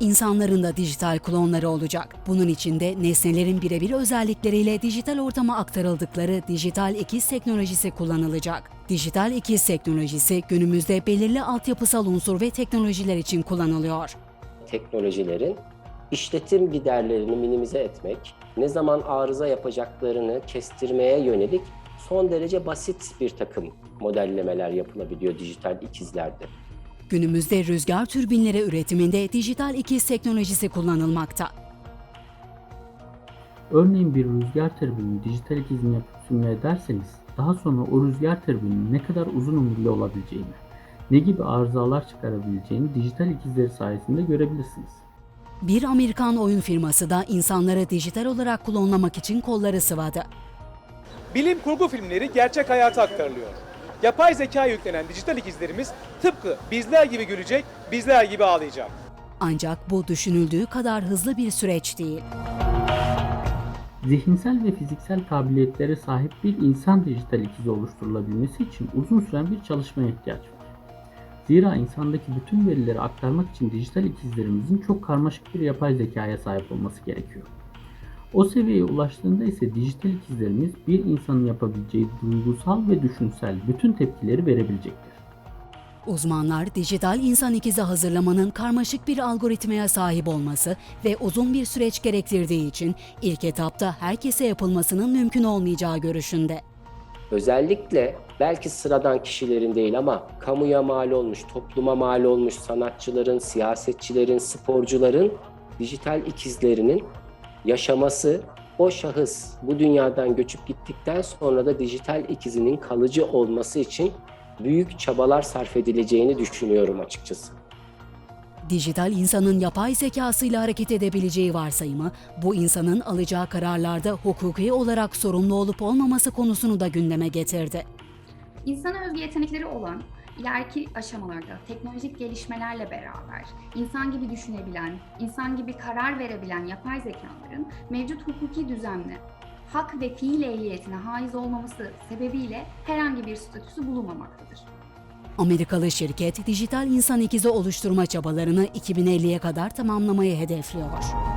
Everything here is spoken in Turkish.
İnsanların da dijital klonları olacak. Bunun için de nesnelerin birebir özellikleriyle dijital ortama aktarıldıkları dijital ikiz teknolojisi kullanılacak. Dijital ikiz teknolojisi günümüzde belirli altyapısal unsur ve teknolojiler için kullanılıyor. teknolojilerin işletim giderlerini minimize etmek, ne zaman arıza yapacaklarını kestirmeye yönelik son derece basit bir takım modellemeler yapılabiliyor dijital ikizlerde. Günümüzde rüzgar türbinleri üretiminde dijital ikiz teknolojisi kullanılmakta. Örneğin bir rüzgar türbini dijital ikizini yapıp simüle ederseniz daha sonra o rüzgar türbinin ne kadar uzun ömürlü olabileceğini, ne gibi arızalar çıkarabileceğini dijital ikizleri sayesinde görebilirsiniz. Bir Amerikan oyun firması da insanları dijital olarak klonlamak için kolları sıvadı. Bilim kurgu filmleri gerçek hayata aktarılıyor. Yapay zeka yüklenen dijital ikizlerimiz tıpkı bizler gibi gülecek, bizler gibi ağlayacak. Ancak bu düşünüldüğü kadar hızlı bir süreç değil. Zihinsel ve fiziksel kabiliyetlere sahip bir insan dijital ikizi oluşturulabilmesi için uzun süren bir çalışmaya ihtiyaç var. Zira insandaki bütün verileri aktarmak için dijital ikizlerimizin çok karmaşık bir yapay zekaya sahip olması gerekiyor. O seviyeye ulaştığında ise dijital ikizlerimiz bir insanın yapabileceği duygusal ve düşünsel bütün tepkileri verebilecektir. Uzmanlar dijital insan ikizi hazırlamanın karmaşık bir algoritmaya sahip olması ve uzun bir süreç gerektirdiği için ilk etapta herkese yapılmasının mümkün olmayacağı görüşünde. Özellikle belki sıradan kişilerin değil ama kamuya mal olmuş, topluma mal olmuş sanatçıların, siyasetçilerin, sporcuların dijital ikizlerinin yaşaması o şahıs bu dünyadan göçüp gittikten sonra da dijital ikizinin kalıcı olması için büyük çabalar sarf edileceğini düşünüyorum açıkçası. Dijital insanın yapay zekasıyla hareket edebileceği varsayımı, bu insanın alacağı kararlarda hukuki olarak sorumlu olup olmaması konusunu da gündeme getirdi. İnsana özgü yetenekleri olan, ileriki aşamalarda teknolojik gelişmelerle beraber insan gibi düşünebilen, insan gibi karar verebilen yapay zekaların mevcut hukuki düzenle hak ve fiil ehliyetine haiz olmaması sebebiyle herhangi bir statüsü bulunmamaktadır. Amerikalı şirket dijital insan ikizi oluşturma çabalarını 2050'ye kadar tamamlamayı hedefliyor.